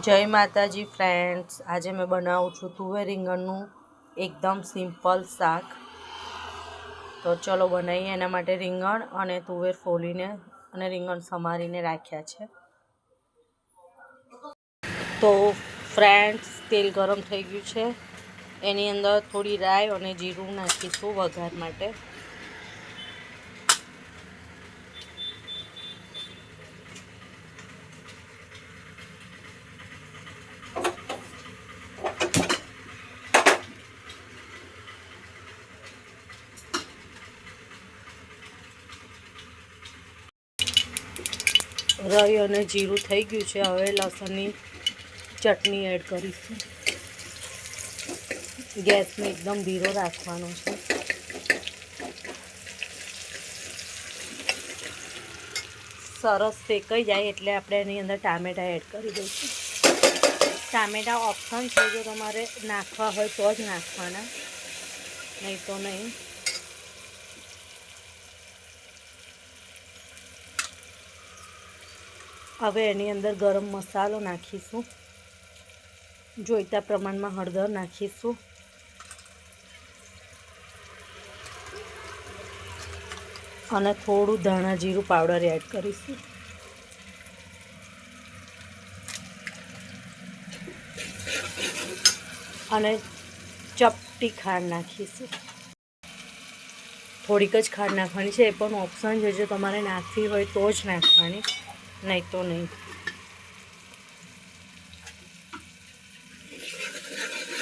જય માતાજી ફ્રેન્ડ્સ આજે મેં બનાવું છું તુવેર રીંગણનું એકદમ સિમ્પલ શાક. તો ચલો બનાવીએ એના માટે રીંગણ અને તુવેર ફોલીને અને રીંગણ સમારીને રાખ્યા છે. તો ફ્રેન્ડ્સ તેલ ગરમ થઈ ગયું છે. એની અંદર થોડી રાઈ અને જીરું નાખીશું વઘાર માટે. રઈ અને જીરું થઈ ગયું છે. હવે લસણની ચટણી એડ કરીશું. ગેસને એકદમ ધીરો રાખવાનો છે. સરસ શેકાઈ જાય એટલે આપણે એની અંદર ટામેટાં એડ કરી દઈશું. ટામેટાં ઓપ્શન છે, જો તમારે નાખવા હોય તો જ નાખવાના. નહીં તો નહીં. હવે એની અંદર ગરમ મસાલો નાખીશું. જોઈતા પ્રમાણમાં હળદર નાખીશું. અને થોડું ધાણા જીરું પાવડર એડ કરીશું. અને ચપટી ખાંડ નાખીશું. થોડીક જ ખાંડ નાખવાની છે. એ પણ ઓપ્શન છે. જો તમારે નાખવી હોય તો જ નાખવાની. નહીં તો નહીં.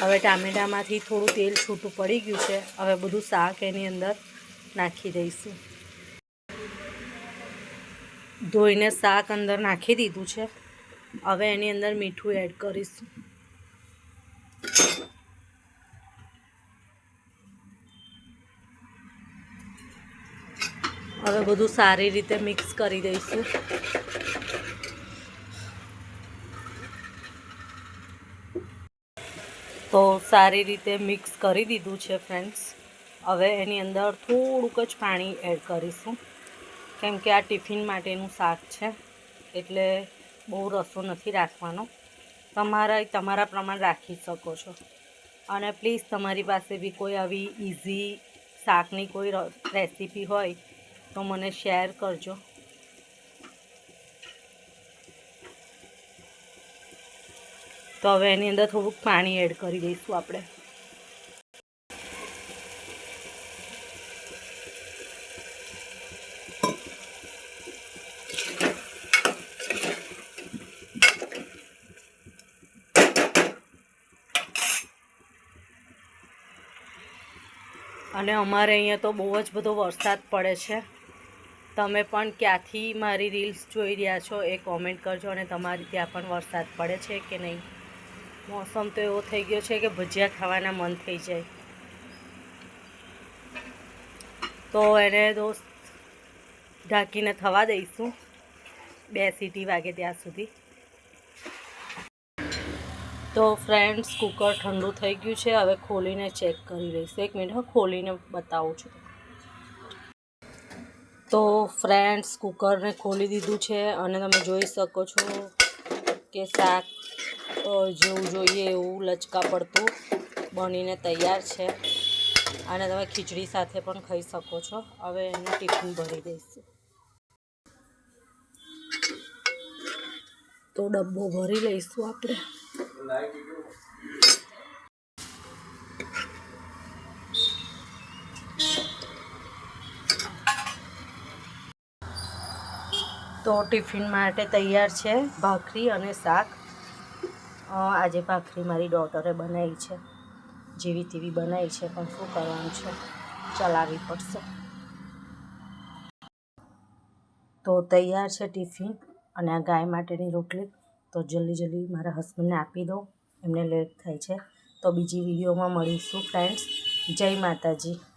હવે ટામેટામાંથી થોડું તેલ છૂટું પડી ગયું છે. હવે બધું શાક એની અંદર નાખી દઈશું. ધોઈને શાક અંદર નાખી દીધું છે. હવે એની અંદર મીઠું એડ કરીશું. હવે બધું સારી રીતે મિક્સ કરી દઈશું. તો સારી રીતે મિક્સ કરી દીધું છે ફ્રેન્ડ્સ હવે એની અંદર થોડુંક જ પાણી એડ કરીશું. કેમ કે આ ટિફિન માટેનું શાક છે, એટલે બહુ રસો નથી રાખવાનો. તમારા તમારા પ્રમાણ રાખી શકો છો. અને પ્લીઝ તમારી પાસે બી કોઈ આવી ઇઝી શાકની કોઈ રેસીપી હોય તો મને શેર કરજો. તો હવે એની અંદર થોડુંક પાણી એડ કરી દઈશું આપણે. અને અમારે અહીંયા તો બહુ જ બધો વરસાદ પડે છે. તમે પણ ક્યાંથી મારી રીલ્સ જોઈ રહ્યા છો એ કોમેન્ટ કરજો અને તમારી ત્યાં પણ વરસાદ પડે છે કે નહીં? મોસમ તો એવો થઈ ગયો છે કે ભજીયા ખાવાના મન થઈ જાય. તો એને દોસ્ત ઢાંકીને થવા દઈશું બે સીટી વાગે ત્યાં સુધી. તો ફ્રેન્ડ્સ, કુકર ઠંડુ થઈ ગયું છે. હવે ખોલીને ચેક કરી લઈશું. એક મિનિટ, હું, ખોલીને બતાવું છું. તો ફ્રેન્ડ્સ, કુકરને ખોલી દીધું છે અને તમે જોઈ શકો છો કે શાક જેવું જોઈએ એવું લચકા પડતું બનીને તૈયાર છે. અને તમે ખીચડી સાથે પણ ખાઈ શકો છો. હવે એનું ટિફિન ભરી દઈશું. તો ડબ્બો ભરી લઈશું આપણે. તો ટિફિન માટે તૈયાર છે ભાખરી અને શાક. આજે ભાખરી મારી ડોટરે બનાવી છે. જેવી તેવી બનાવી છે, પણ શું કરવાનું છે? ચલાવવી પડશે. તો તૈયાર છે ટિફિન, અને આ ગાય માટેની રોટલી. તો જલ્દી જલ્દી મારા હસબન્ડને આપી દો એમને લેટ થાય છે. તો બીજી વિડીયોમાં મળીશું ફ્રેન્ડ્સ જય માતાજી.